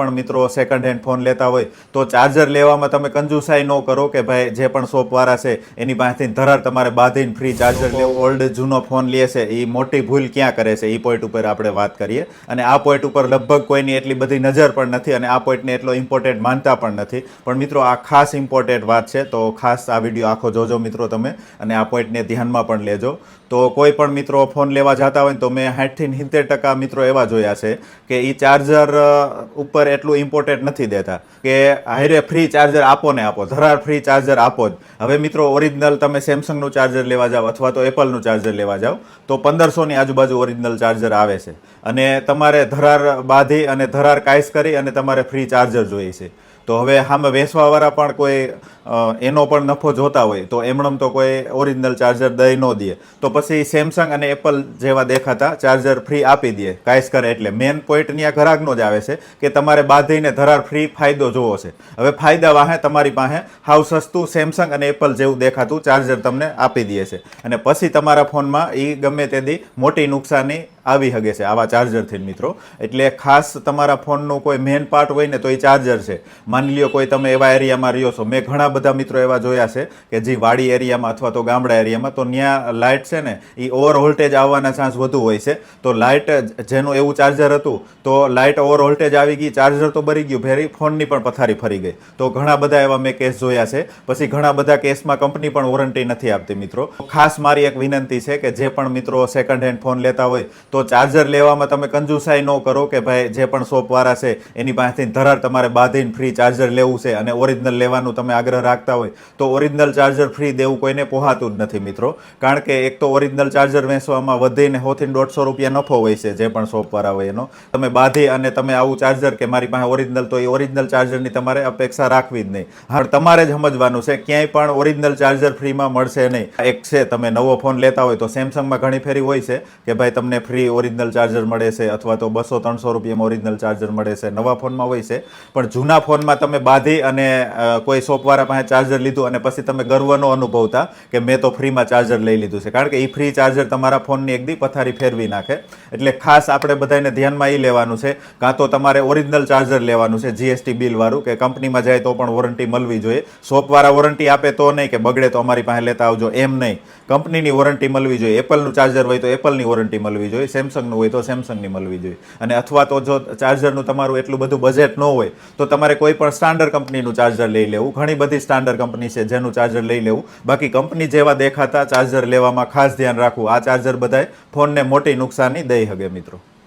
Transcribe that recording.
પણ મિત્રો second hand phone લેતા હોય તો ચાર્જર લેવામાં તમે કંજુસાઈ ન કરો કે ભાઈ જે પણ શોપવાળા છે, એની પાસેથી ધરાર તમારે બાંધીને ફ્રી ચાર્જર લેવું ઓલ્ડ જૂનો ફોન લે છે એ મોટી ભૂલ ક્યાં કરે છે એ પોઈન્ટ ઉપર આપણે વાત કરીએ. અને આ પોઈન્ટ ઉપર લગભગ કોઈની એટલી બધી નજર પણ નથી અને આ પોઈન્ટને એટલો ઇમ્પોર્ટન્ટ માનતા પણ નથી. પણ મિત્રો આ ખાસ ઇમ્પોર્ટન્ટ વાત છે, તો ખાસ આ વીડિયો આખો જોજો મિત્રો તમે અને આ પોઈન્ટને ધ્યાનમાં પણ લેજો. તો કોઈ પણ મિત્રો ફોન લેવા જતા હોય તો મેં સાઠથી સિત્તેર ટકા મિત્રો એવા જોયા છે કે એ ચાર્જર ઉપર એટલું ઇમ્પોર્ટન્ટ નથી દેતા કે હાઈરે ફ્રી ચાર્જર આપો ને આપો, ધરાર ફ્રી ચાર્જર આપો જ. હવે મિત્રો ઓરિજિનલ તમે સેમસંગનું ચાર્જર લેવા જાઓ અથવા તો એપલનું ચાર્જર લેવા જાઓ, તો પંદરસોની આજુબાજુ ઓરિજિનલ ચાર્જર આવે છે. અને તમારે ધરાર બાંધી અને ધરાર કાઈસ કરી અને તમારે ફ્રી ચાર્જર જોઈએ છે. તો હવે સામે વેચવાવાળા પણ કોઈ એનો પણ નફો જોતા હોય, તો એમણમ તો કોઈ ઓરિજિનલ ચાર્જર દઈ ન દે. તો પછી સેમસંગ અને એપલ જેવા દેખાતા ચાર્જર ફ્રી આપી દે. કાયસ કરે એટલે મેન પોઈન્ટની ત્યાં ઘરાકનો જ આવે છે કે તમારે બાંધીને ધરાર ફ્રી ફાયદો જોવો છે. હવે ફાયદા વાહે તમારી પાસે હાવ સસ્તું સેમસંગ અને એપલ જેવું દેખાતું ચાર્જર તમને આપી દે છે. અને પછી તમારા ફોનમાં એ ગમે તેથી મોટી નુકસાની આવી શકે છે, આવા ચાર્જરથી મિત્રો. એટલે ખાસ તમારા ફોનનું કોઈ મેન પાર્ટ હોય ને તો એ ચાર્જર છે. માની લ્યો કોઈ તમે એવા એરિયામાં રહ્યો છો. મેં ઘણા બધા મિત્રો એવા જોયા છે કે જે વાડી એરિયામાં અથવા તો ગામડા એરિયામાં તો ત્યાં લાઇટ છે ને એ ઓવર વોલ્ટેજ આવવાના ચાન્સ વધુ હોય છે. તો લાઇટ જેનું એવું ચાર્જર હતું, તો લાઇટ ઓવર વોલ્ટેજ આવી ગઈ ચાર્જર તો બરી ગયું, ફેરી ફોનની પણ પથારી ફરી ગઈ. તો ઘણા બધા એવા મેં કેસ જોયા છે. પછી ઘણા બધા કેસમાં કંપની પણ વોરંટી નથી આપતી મિત્રો. ખાસ મારી એક વિનંતી છે કે જે પણ મિત્રો સેકન્ડ હેન્ડ ફોન લેતા હોય, તો ચાર્જર લેવામાં તમે કંજુસાઈ ન કરો કે ભાઈ જે પણ શોપવાળા છે, એની પાસેથી ધરાર તમારે બાંધીને ફ્રી ચાર્જર લેવું છે અને ઓરિજિનલ લેવાનું તમે આગ્રહ રાખતા હોય, તો ઓરિજિનલ ચાર્જર ફ્રી દેવું કોઈને પોહાતું જ નથી મિત્રો. કારણ કે એક તો ઓરિજિનલ ચાર્જર વેચવામાં વધીને હોથીને દોઢસો રૂપિયા નફો હોય છે જે પણ શોપવાળા હોય એનો. તમે બાંધી અને તમે આવું ચાર્જર કે મારી પાસે ઓરિજિનલ તો એ ઓરિજિનલ ચાર્જરની તમારે અપેક્ષા રાખવી જ નહીં. હા, તમારે જ સમજવાનું છે, ક્યાંય પણ ઓરિજિનલ ચાર્જર ફ્રીમાં મળશે નહીં. એક છે, તમે નવો ફોન લેતા હોય તો સેમસંગમાં ઘણી ફેરી હોય છે કે ભાઈ તમને ફ્રી ઓરિજિનલ ચાર્જર મળે છે અથવા તો બસો, ત્રણસો રૂપિયામાં ઓરિજિનલ ચાર્જર મળે છે. નવા ફોનમાં હોય છે, પણ જૂના ફોનમાં તમે બાંધી અને કોઈ શોપવાળા પાસે ચાર્જર લીધું અને પછી તમે ગર્વનો અનુભવતા કે મેં તો ફ્રીમાં ચાર્જર લઈ લીધું છે. કારણ કે એ ફ્રી ચાર્જર તમારા ફોનની એકદી પથારી ફેરવી નાખે. એટલે ખાસ આપણે બધાને ધ્યાનમાં એ લેવાનું છે. કાં તો તમારે ઓરિજિનલ ચાર્જર લેવાનું છે જીએસટી બિલવાળું, કે કંપનીમાં જાય તો પણ વોરંટી મળવી જોઈએ. શોપવાળા વોરંટી આપે તો નહીં, કે બગડે તો અમારી પાસે લેતા આવજો, એમ નહીં. કંપનીની વોરંટી મળવી જોઈએ. એપલનું ચાર્જર હોય તો એપલની વોરંટી મળવી સેમસંગનું હોય તો સેમસંગની મળવી જોઈએ. અને અથવા તો જો ચાર્જરનું તમારું એટલું બધું બજેટ ન હોય, તો તમારે કોઈ પણ સ્ટાન્ડર્ડ કંપનીનું ચાર્જર લઈ લેવું. ઘણી બધી સ્ટાન્ડર્ડ કંપની છે જેનું ચાર્જર લઈ લેવું. બાકી કંપની જેવા દેખાતા ચાર્જર લેવામાં ખાસ ધ્યાન રાખવું. આ ચાર્જર બધાય ફોનને મોટી નુકસાની દઈ શકે મિત્રો.